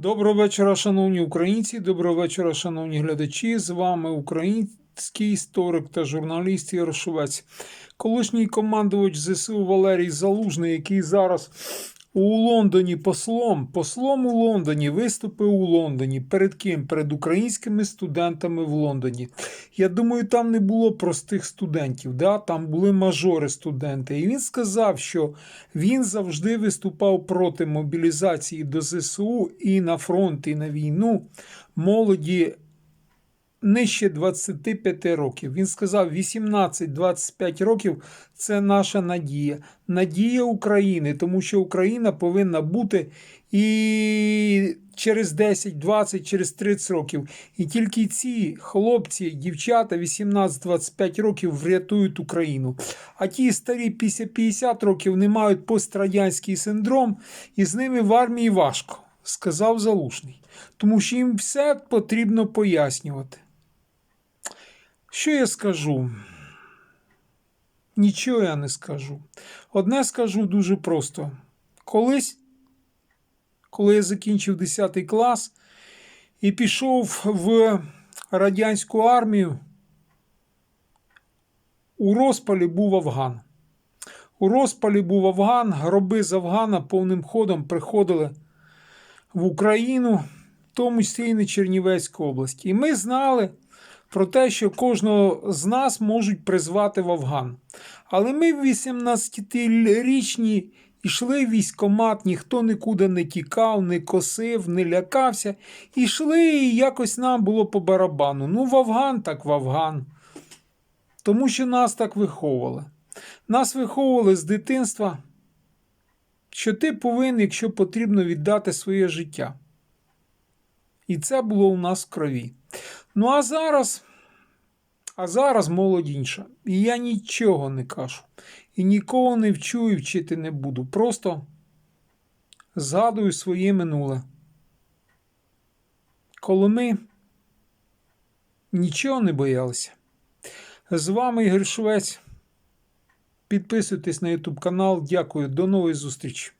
Доброго вечора, шановні українці. Доброго вечора, шановні глядачі. З вами український історик та журналіст Ярошовець, Колишній командувач ЗСУ Валерій Залужний, який зараз у Лондоні послом, послом у Лондоні, виступив у Лондоні. Перед ким? Перед українськими студентами в Лондоні. Я думаю, там не було простих студентів, да? там були мажори студенти. І він сказав, що він завжди виступав проти мобілізації до ЗСУ і на фронт, і на війну молоді нижче 25 років. Він сказав: 18-25 років це наша надія. Надія України, тому що Україна повинна бути і через 10, 20, через 30 років. І тільки ці хлопці, дівчата 18-25 років врятують Україну. А ті старі після 50 років не мають пострадянський синдром, і з ними в армії важко, сказав Залужний. Тому що їм все потрібно пояснювати. Що я скажу? Нічого я не скажу. Одне скажу дуже просто. Колись, коли я закінчив 10 клас і пішов в радянську армію, у розпалі був Афган. У розпалі був Афган, гроби з Афгана повним ходом приходили в Україну, в тому числі і на Чернівецьку область. І ми знали про те, що кожного з нас можуть призвати в Афган. Але ми 18-річні йшли в військкомат, ніхто нікуди не тікав, не косив, не лякався. Ішли, і якось нам було по барабану. Ну, в Афган так в Афган. Тому що нас так виховували. Нас виховували з дитинства, що ти повинен, якщо потрібно, віддати своє життя. І це було у нас в крові. Ну а зараз, а зараз молодь інша. І я нічого не кажу. І нікого не вчу і вчити не буду. Просто згадую своє минуле. Коли ми нічого не боялися. З вами Ігор Швець. Підписуйтесь на YouTube канал. Дякую. До нової зустрічі.